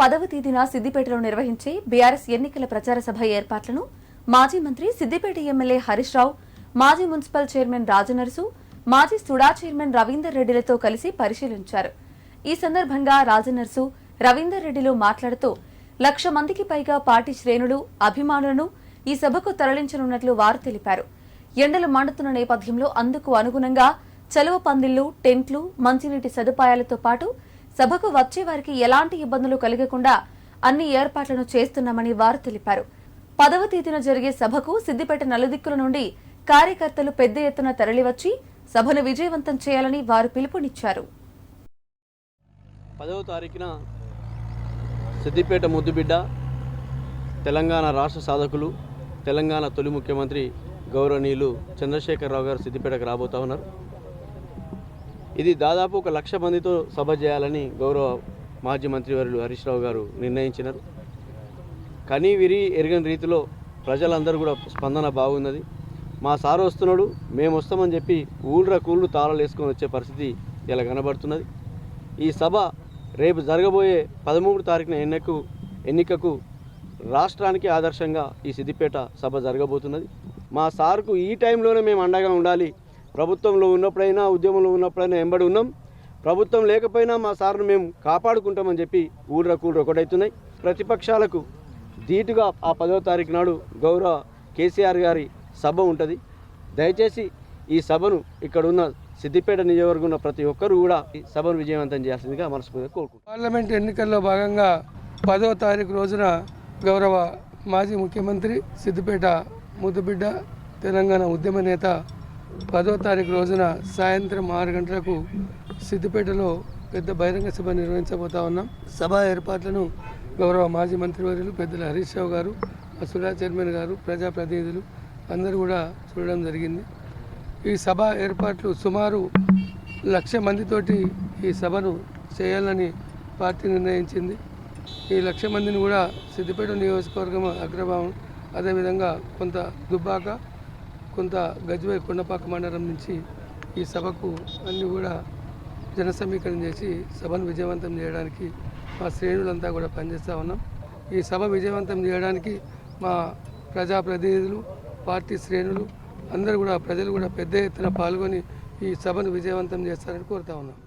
పదవ తేదీన సిద్దిపేటలో నిర్వహించే బీఆర్ఎస్ ఎన్నికల ప్రచార సభ ఏర్పాట్లను మాజీ మంత్రి సిద్దిపేట ఎమ్మెల్యే హరీష్ రావు మాజీ మున్సిపల్ చైర్మన్ రాజనరసు మాజీ సుడా చైర్మన్ రవీందర్ రెడ్డిలతో కలిసి పరిశీలించారు. ఈ సందర్భంగా రాజనరసు రవీందర్ రెడ్డిలు మాట్లాడుతూ లక్ష మందికి పైగా పార్టీ శ్రేణులు అభిమానులను ఈ సభకు తరలించనున్నట్లు వారు తెలిపారు. ఎండలు మండుతున్న నేపథ్యంలో అందుకు అనుగుణంగా చలువ పందిళ్ళు టెంట్లు మంచినీటి సదుపాయాలతో పాటు సభకు వచ్చే వారికి ఎలాంటి ఇబ్బందులు కలగకుండా అన్ని ఏర్పాట్లను చేస్తున్నామని వారు తెలిపారు. పదవ తేదీన జరిగే సభకు సిద్దిపేట నలుదిక్కుల నుండి కార్యకర్తలు పెద్ద ఎత్తున తరలివచ్చి సభను విజయవంతం చేయాలని వారు పిలుపునిచ్చారు. పదవ తారీఖున సిద్దిపేట ముద్దుబిడ్డ తెలంగాణ రాష్ట్ర సాధకులు తెలంగాణ తొలి ముఖ్యమంత్రి గౌరవనీయులు చంద్రశేఖరరావు గారు సిద్దిపేటకు రాబోతా ఉన్నారు. ఇది దాదాపు ఒక లక్ష మందితో సభ చేయాలని గౌరవ మాజీ మంత్రివర్యులు హరీష్ రావు గారు నిర్ణయించినారు. కనీ విరి ఎరగని రీతిలో ప్రజలందరూ కూడా స్పందన బాగున్నది. మా సారు వస్తున్నాడు మేము వస్తామని చెప్పి ఊళ్ళ కూళ్ళు తాళాలు వేసుకొని వచ్చే పరిస్థితి ఇలా కనబడుతున్నది. ఈ సభ రేపు జరగబోయే పదమూడు తారీఖున ఎన్నికకు ఎన్నికకు రాష్ట్రానికి ఆదర్శంగా ఈ సిద్దిపేట సభ జరగబోతున్నది. మా సార్కు ఈ టైంలోనే మేము అండగా ఉండాలి ప్రభుత్వంలో ఉన్నప్పుడైనా ఉద్యమంలో ఉన్నప్పుడైనా ఎంబడి ఉన్నాం. ప్రభుత్వం లేకపోయినా మా సార్ను మేము కాపాడుకుంటామని చెప్పి ఊళ్ళ కూడ ఒకటవుతున్నాయి ప్రతిపక్షాలకు ధీటుగా ఆ పదో తారీఖు నాడు గౌరవ కేసీఆర్ గారి సభ ఉంటుంది. దయచేసి ఈ సభను ఇక్కడ ఉన్న సిద్దిపేట నియోజకవర్గం ఉన్న ప్రతి ఒక్కరూ కూడా ఈ సభను విజయవంతం చేయాల్సిందిగా మనస్ఫూర్తిగా కోరుకుంటున్నాను పార్లమెంట్ ఎన్నికల్లో భాగంగా పదో తారీఖు రోజున గౌరవ మాజీ ముఖ్యమంత్రి సిద్దిపేట ముద్దుబిడ్డ తెలంగాణ ఉద్యమ నేత పదో తారీఖు రోజున సాయంత్రం ఆరు గంటలకు సిద్దిపేటలో పెద్ద బహిరంగ సభ నిర్వహించబోతా ఉన్నాం. సభ ఏర్పాట్లను గౌరవ మాజీ మంత్రివర్యులు పెద్దల హరీష్ రావు గారు సుడా చైర్మన్ గారు ప్రజాప్రతినిధులు అందరూ కూడా చూడడం జరిగింది. ఈ సభ ఏర్పాట్లు సుమారు లక్ష మందితోటి ఈ సభను చేయాలని పార్టీ నిర్ణయించింది. ఈ లక్ష మందిని కూడా సిద్దిపేట నియోజకవర్గం అగ్రభావం అదేవిధంగా కొంత దుబ్బాక కొంత గజ్వై కొండపాక మండలం నుంచి ఈ సభకు అన్ని కూడా జన సమీకరణ చేసి సభను విజయవంతం చేయడానికి మా శ్రేణులంతా కూడా పనిచేస్తూ ఉన్నాం. ఈ సభ విజయవంతం చేయడానికి మా ప్రజాప్రతినిధులు పార్టీ శ్రేణులు అందరూ కూడా ప్రజలు కూడా పెద్ద ఎత్తున పాల్గొని ఈ సభను విజయవంతం చేస్తారని కోరుతా ఉన్నాం.